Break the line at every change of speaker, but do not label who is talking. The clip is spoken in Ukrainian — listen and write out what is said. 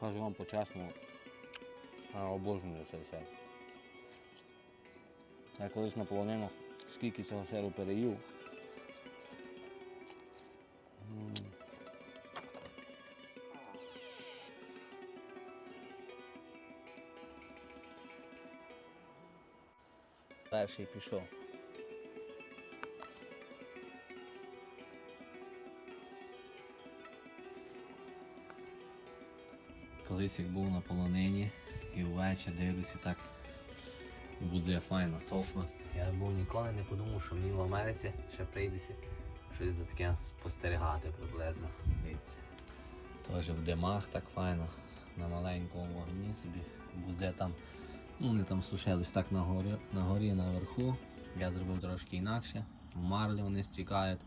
Кажу вам по-чесному, я обожнюю цей сир. Я колись на скільки цього сиру переїв. Перший пішов. Колись як був на полонині і ввечері дивлюся так буде файно сохнуть. Я був ніколи не подумав, що мені в Америці ще прийдеться щось за таке спостерігати приблизно. Теж в димах так файно, на маленькому вогні собі буде там. Ну, вони там сушились так на горі, на горі наверху. Я зробив трошки інакше. В марлі вони стікають.